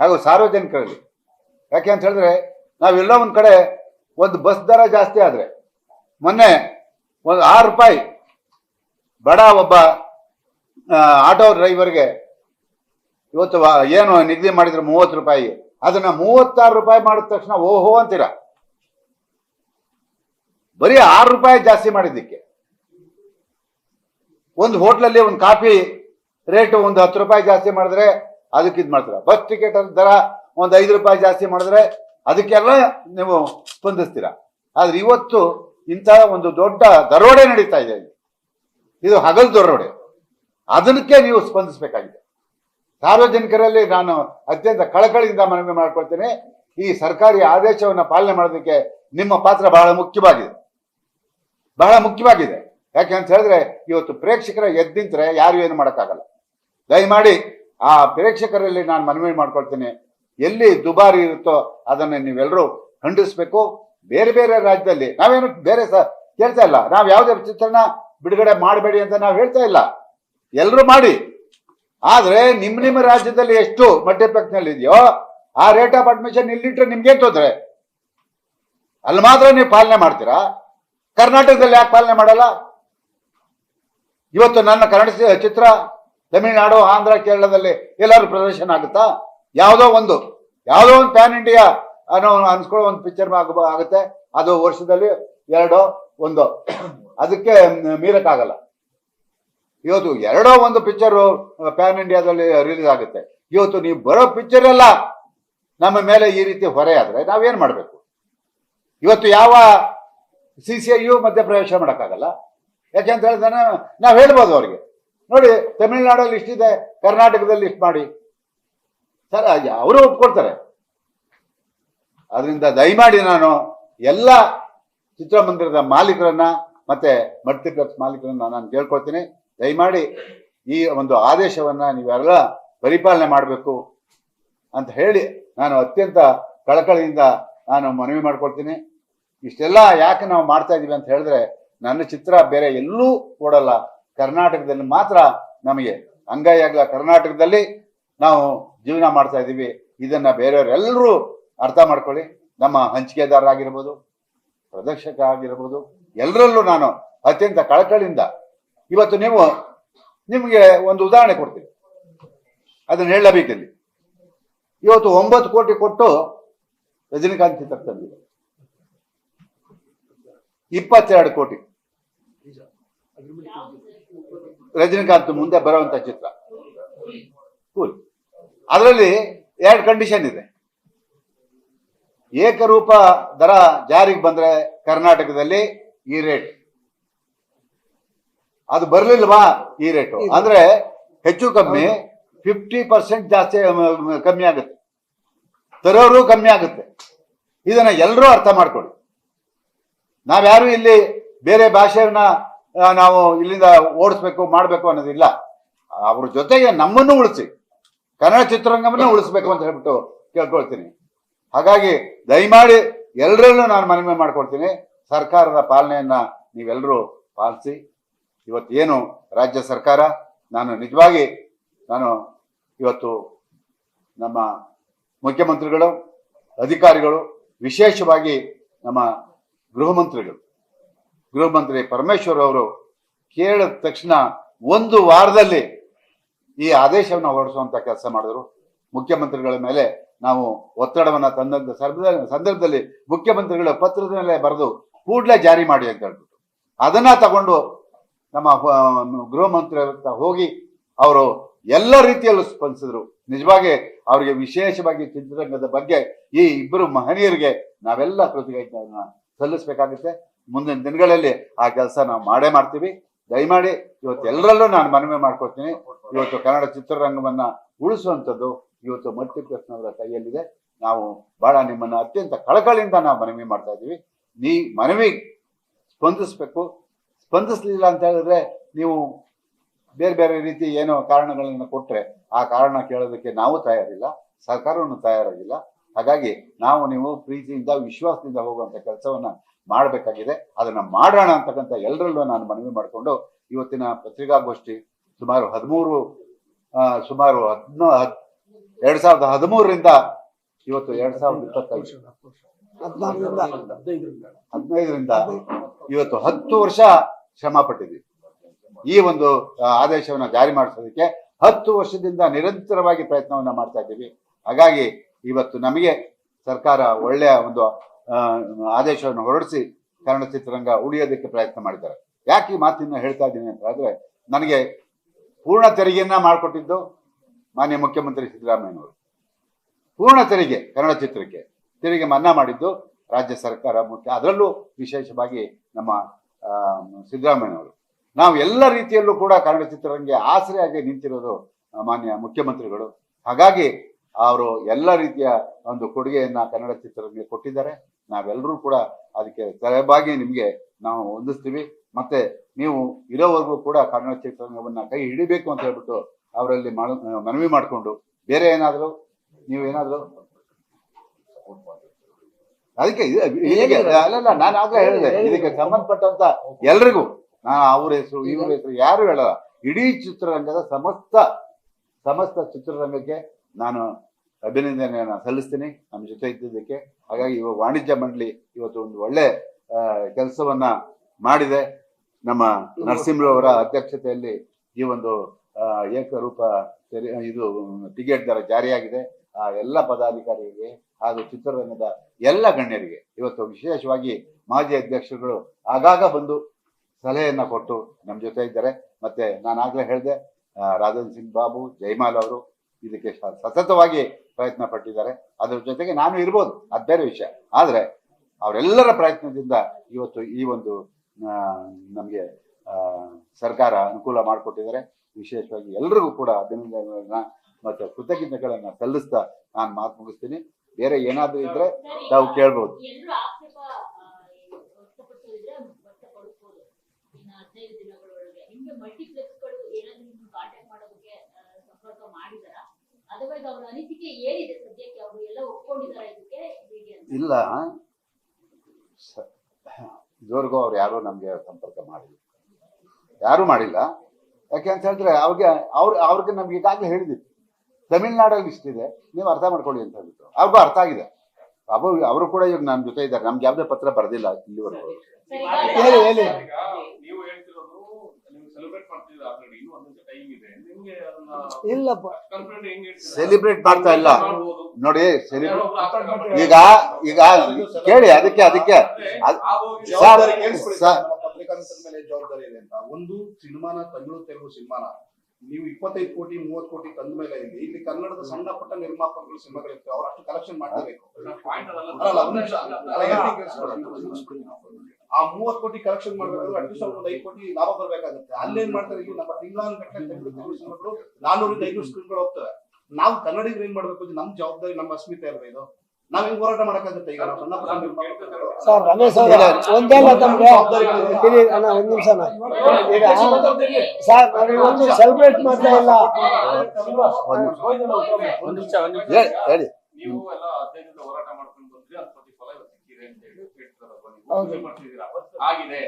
ಹಾಗೂ ಸಾರ್ವಜನಿಕರಲ್ಲಿ. ಯಾಕೆ ಅಂತ ಹೇಳಿದ್ರೆ, ನಾವೆಲ್ಲ ಒಂದು ಕಡೆ ಒಂದು ಬಸ್ ದರ ಜಾಸ್ತಿ ಆದರೆ, ಮೊನ್ನೆ ಒಂದು ಆರು ರೂಪಾಯಿ ಬಡ ಒಬ್ಬ ಆಟೋ ಡ್ರೈವರ್ಗೆ ಇವತ್ತು ಏನು ನಿಗದಿ ಮಾಡಿದ್ರು ಮೂವತ್ತು ರೂಪಾಯಿ. ಅದನ್ನ ಮೂವತ್ತಾರು ರೂಪಾಯಿ ಮಾಡಿದ ತಕ್ಷಣ, ಓಹೋ ಅಂತೀರ? ಬರೀ ಆರು ರೂಪಾಯಿ ಜಾಸ್ತಿ ಮಾಡಿದ್ದಕ್ಕೆ. ಒಂದು ಹೋಟ್ಲಲ್ಲಿ ಒಂದು ಕಾಫಿ ರೇಟ್ ಒಂದು ಹತ್ತು ರೂಪಾಯಿ ಜಾಸ್ತಿ ಮಾಡಿದ್ರೆ ಅದಕ್ಕೆ ಇದು ಮಾಡ್ತೀರ. ಬಸ್ ಟಿಕೆಟ್ ದರ ಒಂದು ಐದು ರೂಪಾಯಿ ಜಾಸ್ತಿ ಮಾಡಿದ್ರೆ ಅದಕ್ಕೆಲ್ಲ ನೀವು ಸ್ಪಂದಿಸ್ತೀರಾ. ಆದ್ರೆ ಇವತ್ತು ಇಂತಹ ಒಂದು ದೊಡ್ಡ ದರೋಡೆ ನಡೀತಾ ಇದೆ. ಇದು ಹಗಲ್ ದರೋಡೆ. ಅದಕ್ಕೆ ನೀವು ಸ್ಪಂದಿಸಬೇಕಾಗಿದೆ. ಸಾರ್ವಜನಿಕರಲ್ಲಿ ನಾನು ಅತ್ಯಂತ ಕಳಕಳಿಯಿಂದ ಮನವಿ ಮಾಡ್ಕೊಳ್ತೇನೆ. ಈ ಸರ್ಕಾರಿ ಆದೇಶವನ್ನು ಪಾಲನೆ ಮಾಡೋದಕ್ಕೆ ನಿಮ್ಮ ಪಾತ್ರ ಬಹಳ ಮುಖ್ಯವಾಗಿದೆ. ಬಹಳ ಮುಖ್ಯವಾಗಿದೆ. ಯಾಕೆ ಅಂತ ಹೇಳಿದ್ರೆ, ಇವತ್ತು ಪ್ರೇಕ್ಷಕರ ಎದ್ದಿಂತ್ರೆ ಯಾರು ಏನು ಮಾಡೋಕ್ಕಾಗಲ್ಲ. ದಯಮಾಡಿ ಆ ಪ್ರೇಕ್ಷಕರಲ್ಲಿ ನಾನು ಮನವಿ ಮಾಡ್ಕೊಳ್ತೀನಿ. ಎಲ್ಲಿ ದುಬಾರಿ ಇರುತ್ತೋ ಅದನ್ನು ನೀವೆಲ್ಲರೂ ಖಂಡಿಸ್ಬೇಕು. ಬೇರೆ ಬೇರೆ ರಾಜ್ಯದಲ್ಲಿ ನಾವೇನು ಬೇರೆ ಸ ಕೇಳ್ತಾ ಇಲ್ಲ. ನಾವು ಯಾವುದೇ ಚಿತ್ರಣ ಬಿಡುಗಡೆ ಮಾಡಬೇಡಿ ಅಂತ ನಾವು ಹೇಳ್ತಾ ಇಲ್ಲ. ಎಲ್ಲರೂ ಮಾಡಿ. ಆದರೆ ನಿಮ್ಮ ನಿಮ್ಮ ರಾಜ್ಯದಲ್ಲಿ ಎಷ್ಟು ಮಲ್ಟಿಪ್ಲೆಕ್ಸ್ನಲ್ಲಿ ಇದೆಯೋ, ಆ ರೇಟ್ ಆಫ್ ಅಡ್ಮಿಷನ್ ಇಲ್ಲಿಟ್ರೆ ನಿಮ್ಗೆ ತೊಂದರೆ? ಅಲ್ಲಿ ಮಾತ್ರ ನೀವು ಪಾಲನೆ ಮಾಡ್ತೀರಾ? ಕರ್ನಾಟಕದಲ್ಲಿ ಯಾಕೆ ಪಾಲನೆ ಮಾಡಲ್ಲ? ಇವತ್ತು ನನ್ನ ಕನ್ನಡ ಚಿತ್ರ ತಮಿಳುನಾಡು, ಆಂಧ್ರ, ಕೇರಳದಲ್ಲಿ ಎಲ್ಲರೂ ಪ್ರದರ್ಶನ ಆಗುತ್ತಾ? ಯಾವುದೋ ಒಂದು ಯಾವುದೋ ಒಂದು ಪ್ಯಾನ್ ಇಂಡಿಯಾ ಅನ್ನೋ ಅನ್ಸ್ಕೊಳ್ಳೋ ಒಂದು ಪಿಕ್ಚರ್ ಆಗುತ್ತೆ. ಅದು ವರ್ಷದಲ್ಲಿ ಎರಡೋ ಒಂದು. ಅದಕ್ಕೆ ಮೀರಕ್ಕಾಗಲ್ಲ. ಇವತ್ತು ಎರಡೋ ಒಂದು ಪಿಕ್ಚರ್ ಪ್ಯಾನ್ ಇಂಡಿಯಾದಲ್ಲಿ ರಿಲೀಸ್ ಆಗುತ್ತೆ. ಇವತ್ತು ನೀವು ಬರೋ ಪಿಕ್ಚರ್ ಎಲ್ಲ ನಮ್ಮ ಮೇಲೆ ಈ ರೀತಿ ಹೊರೆ ಆದರೆ ನಾವೇನು ಮಾಡಬೇಕು? ಇವತ್ತು ಯಾವ ಸಿ ಸಿ ಐ ಯು ಮಧ್ಯಪ್ರವೇಶ ಮಾಡೋಕ್ಕಾಗಲ್ಲ. ಯಾಕೆಂತ ಹೇಳಿದ್ರೆ ನಾವು ಹೇಳ್ಬೋದು ಅವ್ರಿಗೆ. ನೋಡಿ, ತಮಿಳುನಾಡಲ್ಲಿ ಇಷ್ಟಿದೆ ಕರ್ನಾಟಕದಲ್ಲಿ ಇಷ್ಟು ಮಾಡಿ. ಸರ್ ಅವರು ಒಪ್ಕೊಳ್ತಾರೆ? ಅದರಿಂದ ದಯಮಾಡಿ ನಾನು ಎಲ್ಲ ಚಿತ್ರಮಂದಿರದ ಮಾಲೀಕರನ್ನ ಮತ್ತೆ ಮಲ್ಟಿಪ್ಲೆಕ್ಸ್ ಮಾಲೀಕರನ್ನ ನಾನು ಕೇಳ್ಕೊಳ್ತೀನಿ. ದಯಮಾಡಿ ಈ ಒಂದು ಆದೇಶವನ್ನ ನೀವೆಲ್ಲ ಪರಿಪಾಲನೆ ಮಾಡಬೇಕು ಅಂತ ಹೇಳಿ ನಾನು ಅತ್ಯಂತ ಕಳಕಳಿಯಿಂದ ನಾನು ಮನವಿ ಮಾಡ್ಕೊಳ್ತೀನಿ. ಇಷ್ಟೆಲ್ಲ ಯಾಕೆ ನಾವು ಮಾಡ್ತಾ ಇದೀವಿ ಅಂತ ಹೇಳಿದ್ರೆ, ನನ್ನ ಚಿತ್ರ ಬೇರೆ ಎಲ್ಲೂ ಓಡಲ್ಲ. ಕರ್ನಾಟಕದಲ್ಲಿ ಮಾತ್ರ ನಮಗೆ ಅಂಗೈಯಾಗ್ಲ ಕರ್ನಾಟಕದಲ್ಲಿ ನಾವು ಜೀವನ ಮಾಡ್ತಾ ಇದ್ದೀವಿ. ಇದನ್ನ ಬೇರೆಯವರೆಲ್ಲರೂ ಅರ್ಥ ಮಾಡ್ಕೊಳ್ಳಿ. ನಮ್ಮ ಹಂಚಿಕೆದಾರರಾಗಿರ್ಬೋದು ಪ್ರದರ್ಶಕ ಆಗಿರ್ಬೋದು ಎಲ್ಲರಲ್ಲೂ ನಾನು ಅತ್ಯಂತ ಕಳಕಳಿಯಿಂದ ಇವತ್ತು ನೀವು ನಿಮಗೆ ಒಂದು ಉದಾಹರಣೆ ಕೊಡ್ತೀನಿ. ಅದನ್ನ ಹೇಳಬೇಕಿಲ್ಲಿ. ಇವತ್ತು ಒಂಬತ್ತು ಕೋಟಿ ಕೊಟ್ಟು ರಜನಿಕಾಂತ್ ಚಿತ್ರ ತಂದಿದೆ. ಇಪ್ಪತ್ತೆರಡು ಕೋಟಿ. ರಜನಿಕಾಂತ್ ಮುಂದೆ ಬರುವಂತ ಚಿತ್ರ. ಕೂಲ್ ಅದರಲ್ಲಿ ಎರಡು ಕಂಡೀಷನ್ ಇದೆ. ಏಕರೂಪ ದರ ಜಾರಿಗೆ ಬಂದ್ರೆ ಕರ್ನಾಟಕದಲ್ಲಿ ಈ ರೇಟ್ ಅದು ಬರ್ಲಿಲ್ವಾ? ಈ ರೇಟು ಅಂದ್ರೆ ಹೆಚ್ಚು ಕಮ್ಮಿ ಫಿಫ್ಟಿ ಪರ್ಸೆಂಟ್ ಜಾಸ್ತಿ ಕಮ್ಮಿ ಆಗುತ್ತೆ. ತರೋರು ಕಮ್ಮಿ ಆಗುತ್ತೆ. ಇದನ್ನ ಎಲ್ಲರೂ ಅರ್ಥ ಮಾಡ್ಕೊಳ್ಳಿ. ನಾವ್ಯಾರು ಇಲ್ಲಿ ಬೇರೆ ಭಾಷೆಯನ್ನ ನಾವು ಇಲ್ಲಿಂದ ಓಡಿಸ್ಬೇಕು, ಮಾಡಬೇಕು ಅನ್ನೋದಿಲ್ಲ. ಅವ್ರ ಜೊತೆಗೆ ನಮ್ಮನ್ನು ಉಳಿಸಿ, ಕನ್ನಡ ಚಿತ್ರರಂಗವನ್ನು ಉಳಿಸ್ಬೇಕು ಅಂತ ಹೇಳ್ಬಿಟ್ಟು ಕೇಳ್ಕೊಳ್ತೀನಿ. ಹಾಗಾಗಿ ದಯಮಾಡಿ ಎಲ್ಲರಲ್ಲೂ ನಾನು ಮನವಿ ಮಾಡ್ಕೊಳ್ತೀನಿ. ಸರ್ಕಾರದ ಪಾಲನೆಯನ್ನ ನೀವೆಲ್ಲರೂ ಪಾಲಿಸಿ. ಇವತ್ತು ಏನು ರಾಜ್ಯ ಸರ್ಕಾರ, ನಾನು ನಿಜವಾಗಿ, ನಾನು ಇವತ್ತು ನಮ್ಮ ಮುಖ್ಯಮಂತ್ರಿಗಳು, ಅಧಿಕಾರಿಗಳು, ವಿಶೇಷವಾಗಿ ನಮ್ಮ ಗೃಹ ಮಂತ್ರಿಗಳು ಗೃಹ ಮಂತ್ರಿ ಪರಮೇಶ್ವರ್ ಅವರು ಕೇಳಿದ ತಕ್ಷಣ ಒಂದು ವಾರದಲ್ಲಿ ಈ ಆದೇಶವನ್ನು ಹೊರಡಿಸುವಂತ ಕೆಲಸ ಮಾಡಿದ್ರು. ಮುಖ್ಯಮಂತ್ರಿಗಳ ಮೇಲೆ ನಾವು ಒತ್ತಡವನ್ನ ತಂದಂತ ಸಂದರ್ಭ- ಸಂದರ್ಭದಲ್ಲಿ ಮುಖ್ಯಮಂತ್ರಿಗಳ ಪತ್ರದ ಮೇಲೆ ಬರೆದು ಕೂಡಲೇ ಜಾರಿ ಮಾಡಿ ಅಂತ ಹೇಳ್ಬಿಟ್ಟು. ಅದನ್ನ ತಗೊಂಡು ನಮ್ಮ ಗೃಹ ಮಂತ್ರಿ ಹೋಗಿ ಅವರು ಎಲ್ಲ ರೀತಿಯಲ್ಲೂ ಸ್ಪಂದಿಸಿದ್ರು. ನಿಜವಾಗಿ ಅವರಿಗೆ ವಿಶೇಷವಾಗಿ ಚಿತ್ರರಂಗದ ಬಗ್ಗೆ ಈ ಇಬ್ಬರು ಮಹನೀಯರಿಗೆ ನಾವೆಲ್ಲ ಕೃತಜ್ಞತೆಯನ್ನ ಸಲ್ಲಿಸಬೇಕಾಗುತ್ತೆ. ಮುಂದಿನ ದಿನಗಳಲ್ಲಿ ಆ ಕೆಲಸ ನಾವು ಮಾಡೇ ಮಾಡ್ತೀವಿ. ದಯಮಾಡಿ ಇವತ್ತು ಎಲ್ಲರಲ್ಲೂ ನಾನು ಮನವಿ ಮಾಡ್ಕೊಳ್ತೀನಿ. ಇವತ್ತು ಕನ್ನಡ ಚಿತ್ರರಂಗವನ್ನು ಉಳಿಸುವಂಥದ್ದು ಇವತ್ತು ಮಲ್ಟಿಪ್ಲೆಕ್ಸ್ನವರ ಕೈಯಲ್ಲಿದೆ. ನಾವು ಬಹಳ ನಿಮ್ಮನ್ನು ಅತ್ಯಂತ ಕಳಕಳಿಯಿಂದ ನಾವು ಮನವಿ ಮಾಡ್ತಾ ಇದ್ದೀವಿ. ನೀ ಮನವಿ ಸ್ಪಂದಿಸ್ಬೇಕು. ಸ್ಪಂದಿಸಲಿಲ್ಲ ಅಂತ ಹೇಳಿದ್ರೆ ನೀವು ಬೇರೆ ಬೇರೆ ರೀತಿ ಏನೋ ಕಾರಣಗಳನ್ನು ಕೊಟ್ಟರೆ ಆ ಕಾರಣ ಕೇಳೋದಕ್ಕೆ ನಾವು ತಯಾರಿಲ್ಲ. ಸರ್ಕಾರವನ್ನು ತಯಾರಾಗಿಲ್ಲ. ಹಾಗಾಗಿ ನಾವು ನೀವು ಪ್ರೀತಿಯಿಂದ ವಿಶ್ವಾಸದಿಂದ ಹೋಗುವಂತ ಕೆಲಸವನ್ನ ಮಾಡಬೇಕಾಗಿದೆ. ಅದನ್ನ ಮಾಡೋಣ ಅಂತಕ್ಕಂಥ ಎಲ್ಲರಲ್ಲೂ ನಾನು ಮನವಿ ಮಾಡಿಕೊಂಡು ಇವತ್ತಿನ ಪತ್ರಿಕಾಗೋಷ್ಠಿ ಸುಮಾರು ಹದಿಮೂರು ಸುಮಾರು ಹದಿನ ಎರಡ್ ಸಾವಿರದ ಹದಿಮೂರರಿಂದ ಇವತ್ತು ಎರಡ್ ಸಾವಿರದ ಇಪ್ಪತ್ತೈದು. ಹದಿನೈದರಿಂದ ಇವತ್ತು ಹತ್ತು ವರ್ಷ ಶ್ರಮ ಪಟ್ಟಿದ್ದೀವಿ. ಈ ಒಂದು ಆದೇಶವನ್ನು ಆದೇಶವನ್ನ ಜಾರಿ ಮಾಡಿಸೋದಕ್ಕೆ ಹತ್ತು ವರ್ಷದಿಂದ ನಿರಂತರವಾಗಿ ಪ್ರಯತ್ನವನ್ನ ಮಾಡ್ತಾ ಇದ್ದೀವಿ. ಹಾಗಾಗಿ ಇವತ್ತು ನಮಗೆ ಸರ್ಕಾರ ಒಳ್ಳೆಯ ಒಂದು ಆದೇಶವನ್ನು ಹೊರಡಿಸಿ ಕನ್ನಡ ಚಿತ್ರರಂಗ ಉಳಿಯೋದಕ್ಕೆ ಪ್ರಯತ್ನ ಮಾಡಿದ್ದಾರೆ. ಯಾಕೆ ಈ ಮಾತಿನ ಹೇಳ್ತಾ ಇದ್ದೀನಿ ಅಂತ ಆದರೆ ನನಗೆ ಪೂರ್ಣ ತೆರಿಗೆಯನ್ನ ಮಾಡಿಕೊಟ್ಟಿದ್ದು ಮಾನ್ಯ ಮುಖ್ಯಮಂತ್ರಿ ಸಿದ್ದರಾಮಯ್ಯನವರು. ಪೂರ್ಣ ತೆರಿಗೆ ಕನ್ನಡ ಚಿತ್ರಕ್ಕೆ, ತೆರಿಗೆ ಮನ್ನಾ ಮಾಡಿದ್ದು ರಾಜ್ಯ ಸರ್ಕಾರ ಮುಖ್ಯ, ಅದರಲ್ಲೂ ವಿಶೇಷವಾಗಿ ನಮ್ಮ ಸಿದ್ದರಾಮಯ್ಯನವರು. ನಾವು ಎಲ್ಲ ರೀತಿಯಲ್ಲೂ ಕೂಡ ಕನ್ನಡ ಚಿತ್ರರಂಗೆ ಆಸರೆಯಾಗಿ ನಿಂತಿರೋದು ಮಾನ್ಯ ಮುಖ್ಯಮಂತ್ರಿಗಳು. ಹಾಗಾಗಿ ಅವರು ಎಲ್ಲ ರೀತಿಯ ಒಂದು ಕೊಡುಗೆಯನ್ನ ಕನ್ನಡ ಚಿತ್ರರಂಗಕ್ಕೆ ಕೊಟ್ಟಿದ್ದಾರೆ. ನಾವೆಲ್ಲರೂ ಕೂಡ ಅದಕ್ಕೆ ತಲೆಬಾಗಿ ನಿಮಗೆ ನಾವು ಹೊಂದಿಸ್ತೀವಿ. ಮತ್ತೆ ನೀವು ಇರೋವರೆಗೂ ಕೂಡ ಕನ್ನಡ ಚಿತ್ರರಂಗವನ್ನ ಕೈ ಹಿಡಿಬೇಕು ಅಂತ ಹೇಳ್ಬಿಟ್ಟು ಅವರಲ್ಲಿ ಮನವಿ ಮಾಡಿಕೊಂಡು ಬೇರೆ ಏನಾದರೂ ನೀವು ಏನಾದರೂ? ಅದಕ್ಕೆ ಅಲ್ಲ ಅಲ್ಲಲ್ಲ ನಾನು ಆಗ್ಲೇ ಹೇಳಿದೆ. ಇದಕ್ಕೆ ಸಂಬಂಧಪಟ್ಟಂತ ಎಲ್ರಿಗೂ ನಾನು ಅವ್ರ ಹೆಸರು ಇವ್ರ ಹೆಸರು ಯಾರು ಹೇಳಲ್ಲ. ಇಡೀ ಚಿತ್ರರಂಗದ ಸಮಸ್ತ ಸಮಸ್ತ ಚಿತ್ರರಂಗಕ್ಕೆ ನಾನು ಅಭಿನಂದನೆಯನ್ನು ಸಲ್ಲಿಸ್ತೀನಿ. ನಮ್ಮ ಜೊತೆ ಇದ್ದಿದ್ದಕ್ಕೆ. ಹಾಗಾಗಿ ಇವಾಗ ವಾಣಿಜ್ಯ ಮಂಡಳಿ ಇವತ್ತು ಒಂದು ಒಳ್ಳೆ ಕೆಲಸವನ್ನ ಮಾಡಿದೆ. ನಮ್ಮ ನರಸಿಂಹರವರ ಅಧ್ಯಕ್ಷತೆಯಲ್ಲಿ ಈ ಒಂದು ಏಕರೂಪ ಇದು, ಟಿಕೆಟ್ ದರ ಜಾರಿಯಾಗಿದೆ. ಆ, ಎಲ್ಲ ಪದಾಧಿಕಾರಿಗಳಿಗೆ ಹಾಗೂ ಚಿತ್ರರಂಗದ ಎಲ್ಲ ಗಣ್ಯರಿಗೆ ಇವತ್ತು ವಿಶೇಷವಾಗಿ ಮಾಜಿ ಅಧ್ಯಕ್ಷರುಗಳು ಆಗಾಗ ಬಂದು ಸಲಹೆಯನ್ನ ಕೊಟ್ಟು ನಮ್ಮ ಜೊತೆ ಇದ್ದಾರೆ. ಮತ್ತೆ ನಾನು ಆಗ್ಲೇ ಹೇಳಿದೆ ರಾಧನ್ ಸಿಂಗ್ ಬಾಬು ಜೈಮಾಲ್ ಅವರು ಇದಕ್ಕೆ ಸತತವಾಗಿ ಪ್ರಯತ್ನ ಪಟ್ಟಿದ್ದಾರೆ. ಅದರ ಜೊತೆಗೆ ನಾನು ಇರ್ಬೋದು, ಅದು ಬೇರೆ ವಿಷಯ. ಆದ್ರೆ ಅವರೆಲ್ಲರ ಪ್ರಯತ್ನದಿಂದ ಇವತ್ತು ಈ ಒಂದು ನಮಗೆ ಸರ್ಕಾರ ಅನುಕೂಲ ಮಾಡಿಕೊಟ್ಟಿದ್ದಾರೆ. ವಿಶೇಷವಾಗಿ ಎಲ್ರಿಗೂ ಕೂಡ ಅಭಿನಂದನೆಗಳನ್ನ ಮತ್ತು ಕೃತಜ್ಞತೆಗಳನ್ನ ಸಲ್ಲಿಸ್ತಾ ನಾನು ಮಾತು ಮುಗಿಸ್ತೀನಿ. ಬೇರೆ ಏನಾದರೂ ಇದ್ರೆ ತಾವು ಕೇಳ್ಬೋದು ಎಲ್ರು ಆಕ್ಷೇಪ ಆ, ವ್ಯಕ್ತಪಡಿಸೋದಿದ್ರೆ ವ್ಯಕ್ತಪಡಿಸ್ಬೋದು ಇನ್ನು ಹದಿನೈದು ದಿನಗಳೊಳಗೆ ನಿಮ್ಗೆ ಮಲ್ಟಿಪ್ಲೆಕ್ಸ್ಗಳು ಏನಾದ್ರು ನಿಮ್ಗೆ ಕಾಂಟ್ಯಾಕ್ಟ್ ಮಾಡೋದಕ್ಕೆ ಆ, ಸಂಪರ್ಕ ಮಾಡಿದಾರಾ ಅದರ್ವೈಸ್ ಅವ್ರ ಅನಿಸಿಕೆ ಏನಿದೆ ಸದ್ಯಕ್ಕೆ ಅವರು ಎಲ್ಲ ಒಪ್ಕೊಂಡಿದ್ದಾರೆ ಇದಕ್ಕೆ? ಹೇಗೆ ಅಂತ. ಇಲ್ಲ. ಇದುವರೆಗೂ ಅವ್ರು ಯಾರು ನಮ್ಗೆ ಸಂಪರ್ಕ ಮಾಡಿಲ್ಲ. ಯಾರು ಮಾಡಿಲ್ಲ. ಯಾಕೆ ಅಂತ ಹೇಳಿದ್ರೆ ಅವ್ರಿಗೆ ಅವ್ರ ಅವ್ರಿಗೆ ನಮ್ಗೆ ಈಗಾಗಲೇ ಹೇಳಿದ್ವಿ ತಮಿಳ್ನಾಡಲ್ಲಿ ಇಷ್ಟಿದೆ. ನೀವು ಅರ್ಥ ಮಾಡ್ಕೊಳ್ಳಿ ಅಂತ ಹೇಳ್ಬಿಟ್ಟು ಅವ್ರಿಗೂ ಅರ್ಥ ಆಗಿದೆ. ಅವರು ಅವರು ಕೂಡ ಇವಾಗ ನಮ್ಮ ಜೊತೆ ಇದ್ದಾರೆ. ನಮ್ಗೆ ಯಾವುದೇ ಪತ್ರ ಬರೆದಿಲ್ಲ ಇಲ್ಲಿವರೆಗೂ. ಇಲ್ಲಪ್ಪ? ಸೆಲಿಬ್ರೇಟ್ ಮಾಡ್ತಾ ಇಲ್ಲ. ನೋಡಿ. ಈಗ ಈಗ ಕೇಳಿ ಅದಕ್ಕೆ ಅದಕ್ಕೆ ಜವಾಬ್ದಾರಿ ಇದೆ ಅಂತ ಒಂದು ಸಿನಿಮಾನ ತಮಿಳು ತೆಲುಗು ಸಿನಿಮಾನ ನೀವು ಇಪ್ಪತ್ತೈದು ಕೋಟಿ ಮೂವತ್ತು ಕೋಟಿ ತಂದ ಮೇಲೆ ಇಲ್ಲಿ ಇಲ್ಲಿ ಕನ್ನಡದ ಸಣ್ಣ ಪುಟ್ಟ ನಿರ್ಮಾಪಕರು ಸಿನಿಮಾಗಳಿರ್ತವೆ ಅವ್ರು ಅಷ್ಟು ಕಲೆಕ್ಷನ್ ಮಾಡಲೇಬೇಕು ಆ ಮೂವತ್ ಕೋಟಿ ಕಲೆಕ್ಷನ್ ಮಾಡ್ಬೇಕಾದ್ರೆ ಅಟ್ಲೀಸ್ಟ್ ಒಂದು ಐದು ಕೋಟಿ ಲಾಭ ಬರ್ಬೇಕಾಗುತ್ತೆ. ಅಲ್ಲೇನ್ ಮಾಡ್ತಾರೆ ಇಲ್ಲಿ ನಮ್ಮ ತಿಂಗಳಾನ್ ಗಟ್ಟಲೆ ತಮಿಳು ತೆಲುಗು ಸಿನಿಮಾಗಳು ನಾನೂರಿಂದ ಐನೂರು ಸ್ಕ್ರೀನ್ಗಳು ಹೋಗ್ತವೆ. ನಾವು ಕನ್ನಡಿಗರು ಏನ್ ಮಾಡ್ಬೇಕು ಇದು ನಮ್ಮ ಜವಾಬ್ದಾರಿ ನಮ್ಮ ಅಸ್ಮಿತೆ ಅಲ್ವಾ ಇದು? ನಾವ್ ಹೆಂಗ್ ಹೋರಾಟ ಮಾಡಕ್ಕಾಗುತ್ತೆ ಈಗ ಸಣ್ಣ ಪುಟ್ಟ ನಿರ್ಮಾಪಕರು ಸರ್ ರಮೇಶ್ ಅವರ ಒಂದೇ ತಮ್ಗೆ ಇರಿ ಅಣ್ಣ ಒಂದ್ ನಿಮಿಷ ಈಗ ಸರ್ ನಾವು ಇವತ್ತು ಸೆಲೆಬ್ರೇಟ್ ಮಾಡ್ತಾ ಇಲ್ಲ. ಒಂದ್ ನಿಮಿಷ ಹೇಳಿ. ನೀವು ಎಲ್ಲ ಹೋರಾಟ ಮಾಡ್ಕೊಂಡು ಬಂದ್ರಿ ಅದ್ರ ಪ್ರತಿಫಲ ಇವತ್ತು ಸಿಕ್ಕಿದೆ ಅಂತ ಹೇಳಿ ಹೇಳ್ತಾರಲ್ವಾ ನೀವು ಹೌದು. ಏನ್ ಮಾಡ್ತಿದ್ದೀರಾ ಆಗಿದೆ.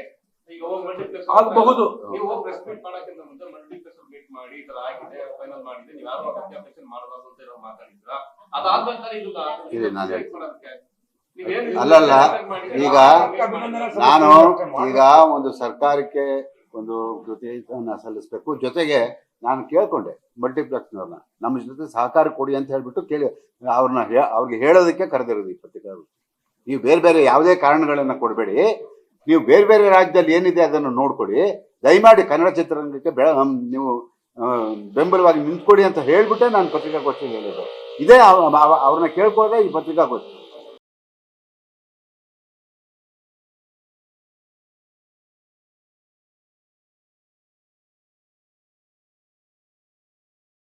ಈಗ ಹೋಗಿ ಮಲ್ಟಿಪ್ಲೆಕ್ಸ್ ಆಗ್ಬಹುದು. ನೀವು ಹೋಗಿ ಪ್ರೆಸ್ ಮೀಟ್ ಮಾಡಕ್ಕಿಂತ ಮುಂಚೆ ಮಲ್ಟಿಪ್ಲೆಕ್ಸ್ ಮೀಟ್ ಮಾಡಿ ಈ ತರ ಆಗಿದೆ ಫೈನಲ್ ಮಾಡಿದೆ ನೀವು ಯಾರು ಅದಕ್ಕೆ ಅಬ್ಜೆಕ್ಷನ್ ಮಾಡಬಾರ್ದು ಅಂತ ಏನೋ ಮಾತಾಡಿದ್ರ ಅದಾದ್ಮೇಲೆ ತಾನೇ ನಾನು select ಅಲ್ಲಲ್ಲ, ಈಗ ನಾನು ಈಗ ಒಂದು ಸರ್ಕಾರಕ್ಕೆ ಒಂದು ಕೃತಿಯನ್ನ ಸಲ್ಲಿಸಬೇಕು. ಜೊತೆಗೆ ನಾನು ಕೇಳ್ಕೊಂಡೆ ಮಲ್ಟಿಪ್ಲೆಕ್ಸ್ನವ್ರನ್ನ. ನಮ್ಮ ಜೊತೆ ಸಹಕಾರ ಕೊಡಿ ಅಂತ ಹೇಳ್ಬಿಟ್ಟು ಕೇಳಿ ಅವ್ರನ್ನ ಅವ್ರಿಗೆ ಹೇಳೋದಕ್ಕೆ ಕರೆದಿರೋದು ಈ ಪತ್ರಿಕಾರು ನೀವು ಬೇರೆ ಬೇರೆ ಯಾವುದೇ ಕಾರಣಗಳನ್ನು ಕೊಡಬೇಡಿ. ನೀವು ಬೇರೆ ಬೇರೆ ರಾಜ್ಯದಲ್ಲಿ ಏನಿದೆ ಅದನ್ನು ನೋಡ್ಕೊಡಿ. ದಯಮಾಡಿ ಕನ್ನಡ ಚಿತ್ರರಂಗಕ್ಕೆ ಬೆಳ ನೀವು ಬೆಂಬಲವಾಗಿ ನಿಂತ್ಕೊಡಿ ಅಂತ ಹೇಳಿಬಿಟ್ಟೆ ನಾನು ಪತ್ರಿಕಾಗೋಷ್ಠಿ ಹೇಳಿದ್ದು. ಇದೇ ಅವ್- ಅವ್- ಅವ್ರನ್ನ ಕೇಳ್ಕೊಳ್ಳೋದೇ ಈ ಪತ್ರಿಕಾಗೋಷ್ಠಿ.